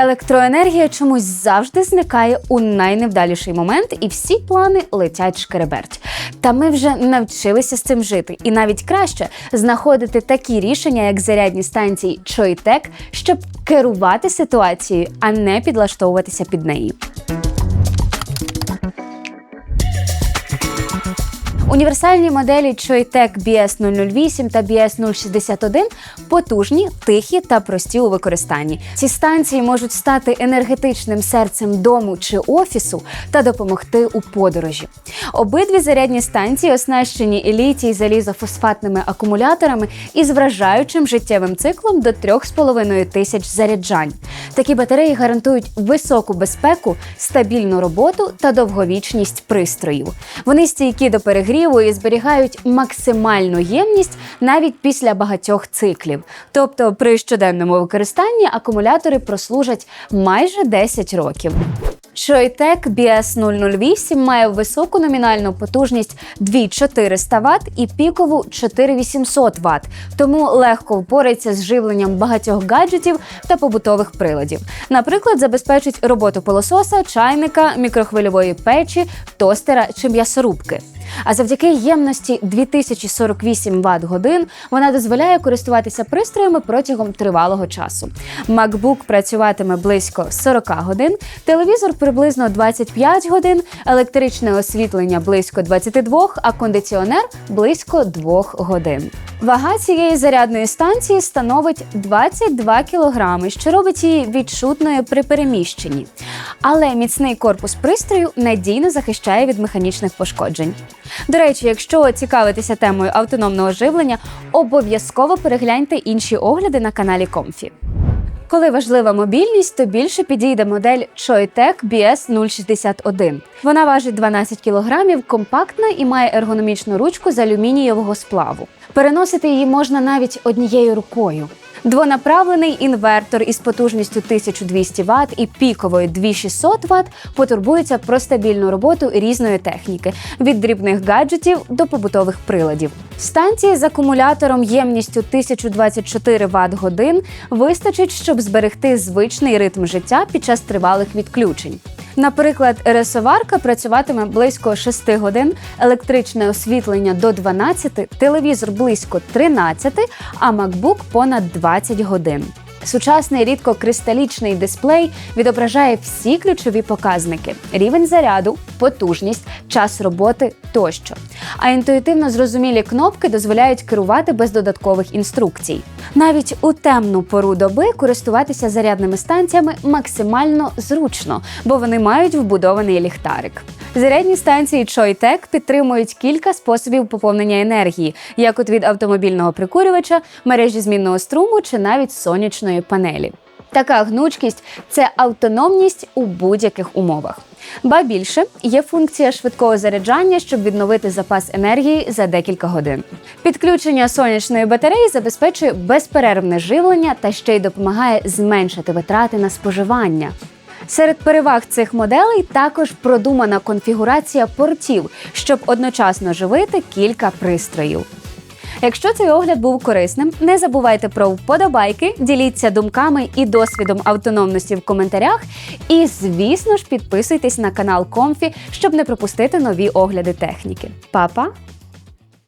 Електроенергія чомусь завжди зникає у найневдаліший момент, і всі плани летять шкереберть. Та ми вже навчилися з цим жити, і навіть краще знаходити такі рішення, як зарядні станції Чойтек, щоб керувати ситуацією, а не підлаштовуватися під неї. Універсальні моделі Choitek BS008 та BS061 потужні, тихі та прості у використанні. Ці станції можуть стати енергетичним серцем дому чи офісу та допомогти у подорожі. Обидві зарядні станції оснащені літій залізофосфатними акумуляторами із вражаючим життєвим циклом до 3,5 тисяч заряджань. Такі батареї гарантують високу безпеку, стабільну роботу та довговічність пристрою. Вони стійкі до перегріву і зберігають максимальну ємність навіть після багатьох циклів. Тобто при щоденному використанні акумулятори прослужать майже 10 років. Choitek BS008 має високу номінальну потужність 2400 Вт і пікову 4800 Вт, тому легко впорається з живленням багатьох гаджетів та побутових приладів. Наприклад, забезпечить роботу пилососа, чайника, мікрохвильової печі, тостера чи м'ясорубки. А завдяки ємності 2048 Вт годин вона дозволяє користуватися пристроями протягом тривалого часу. MacBook працюватиме близько 40 годин, телевізор приблизно 25 годин, електричне освітлення близько 22, а кондиціонер близько 2 годин. Вага цієї зарядної станції становить 22 кг, що робить її відчутною при переміщенні. Але міцний корпус пристрою надійно захищає від механічних пошкоджень. До речі, якщо цікавитеся темою автономного живлення, обов'язково перегляньте інші огляди на каналі Комфі. Коли важлива мобільність, то більше підійде модель Choitek BS061. Вона важить 12 кг, компактна і має ергономічну ручку з алюмінієвого сплаву. Переносити її можна навіть однією рукою. Двонаправлений інвертор із потужністю 1200 Вт і піковою 2600 Вт потурбується про стабільну роботу різної техніки від дрібних гаджетів до побутових приладів. Станції з акумулятором ємністю 1024 Вт годин вистачить, щоб зберегти звичний ритм життя під час тривалих відключень. Наприклад, ресоварка працюватиме близько 6 годин, електричне освітлення до 12, телевізор близько 13, а MacBook понад 20 годин. Сучасний рідкокристалічний дисплей відображає всі ключові показники: рівень заряду, потужність, час роботи тощо. А інтуїтивно зрозумілі кнопки дозволяють керувати без додаткових інструкцій. Навіть у темну пору доби користуватися зарядними станціями максимально зручно, бо вони мають вбудований ліхтарик. Зарядні станції Choitek підтримують кілька способів поповнення енергії, як от від автомобільного прикурювача, мережі змінного струму чи навіть сонячної панелі. Така гнучкість це автономність у будь-яких умовах. Ба більше є функція швидкого заряджання, щоб відновити запас енергії за декілька годин. Підключення сонячної батареї забезпечує безперервне живлення та ще й допомагає зменшити витрати на споживання. Серед переваг цих моделей також продумана конфігурація портів, щоб одночасно живити кілька пристроїв. Якщо цей огляд був корисним, не забувайте про вподобайки, діліться думками і досвідом автономності в коментарях. І, звісно ж, підписуйтесь на канал Комфі, щоб не пропустити нові огляди техніки. Па-па!